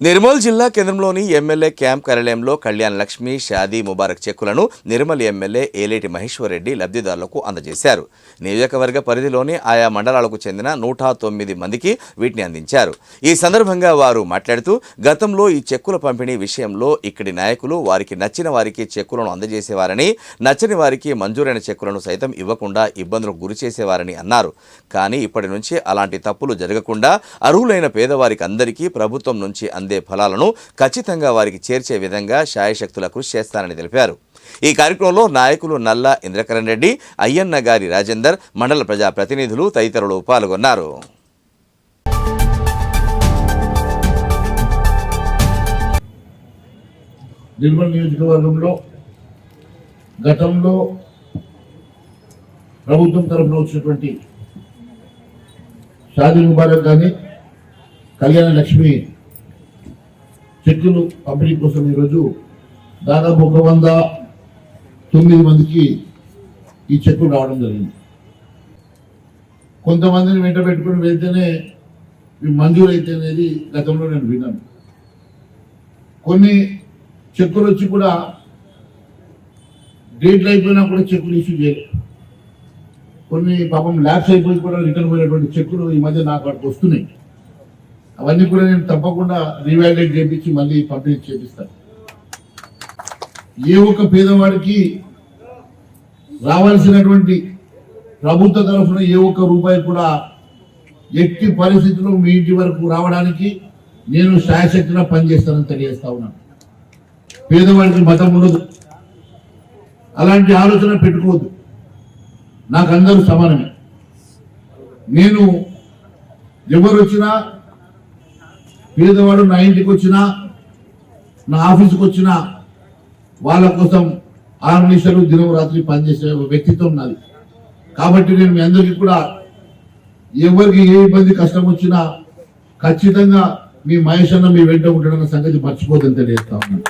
నిర్మల్ జిల్లా కేంద్రంలోని MLA camp కార్యాలయంలో కళ్యాణ్ లక్ష్మి షాదీ ముబారక్ చెక్కులను నిర్మల్ ఎమ్మెల్యే ఏలేటి మహేశ్వరరెడ్డి లబ్ధిదారులకు అందజేశారు. నియోజకవర్గ పరిధిలోని ఆయా మండలాలకు చెందిన నూట తొమ్మిది మందికి వీటిని అందించారు. ఈ సందర్భంగా వారు మాట్లాడుతూ గతంలో ఈ చెక్కుల పంపిణీ విషయంలో ఇక్కడి నాయకులు వారికి నచ్చిన వారికి చెక్కులను అందజేసేవారని నచ్చని వారికి మంజూరైన చెక్కులను సైతం ఇవ్వకుండా ఇబ్బందులకు గురి చేసేవారని అన్నారు. కానీ ఇప్పటి నుంచి అలాంటి తప్పులు జరగకుండా అర్హులైన పేదవారికి అందరికీ ప్రభుత్వం నుంచి అందే ఫలాలను ఖచ్చితంగా వారికి చేర్చే విధంగా శాయశక్తుల కృషి చేస్తానని తెలిపారు. ఈ కార్యక్రమంలో నాయకులు నల్ల ఇంద్రకరణ్ రెడ్డి అయ్యన్న గారి రాజేందర్ మండల ప్రజా ప్రతినిధులు తదితరులు పాల్గొన్నారు. నిర్మల్ నియోజకవర్గంలో గతంలో ప్రభుత్వం తరఫున వచ్చినటువంటి షాదీ ముబారక్ కానీ కళ్యాణ లక్ష్మి చెక్కులు పంపిణీ కోసం ఈరోజు దాదాపు ఒక వంద తొమ్మిది మందికి ఈ చెక్కులు రావడం జరిగింది. కొంతమందిని వెంట పెట్టుకుని వెళ్తేనే మంజూరైతే మంజూరు అయితే అనేది గతంలో నేను విన్నాను. కొన్ని చెక్కులు వచ్చి కూడా డేట్లు అయిపోయినా కూడా చెక్కులు ఇష్యూ చేయలేదు కొన్ని పాపం ల్యాబ్స్ అయిపోయి కూడా రిటర్న్ పోయినటువంటి చెక్కులు ఈ మధ్య నాకు అక్కడికి వస్తున్నాయి. అవన్నీ కూడా నేను తప్పకుండా రీవాల్యూట్ చేయించి మళ్ళీ పంపిణీ చేపిస్తాను. ఏ ఒక్క పేదవాడికి రావాల్సినటువంటి ప్రభుత్వ తరఫున ఏ ఒక్క రూపాయి కూడా ఎట్టి పరిస్థితుల్లో మీ ఇంటి వరకు రావడానికి నేను శాయశక్తిగా పనిచేస్తానని తెలియజేస్తా ఉన్నాను. పేదవాడికి మతం ఉండదు. అలాంటి ఆలోచన పెట్టుకోవద్దు. నాకు అందరూ సమానమే. నేను ఎవరు వచ్చినా పేదవాడు నా ఇంటికి వచ్చినా నా ఆఫీస్కి వచ్చినా వాళ్ళ కోసం ఆరు నిమిషాలు దినం రాత్రి పనిచేసే వ్యక్తిత్వం నాది. కాబట్టి నేను మీ అందరికీ కూడా ఎవరికి ఏ ఇబ్బంది కష్టం వచ్చినా ఖచ్చితంగా మీ మహేష్ అన్న మీ వెంట ఉంటాడన్న సంగతి మర్చిపోదని తెలియజేస్తా ఉన్నాను.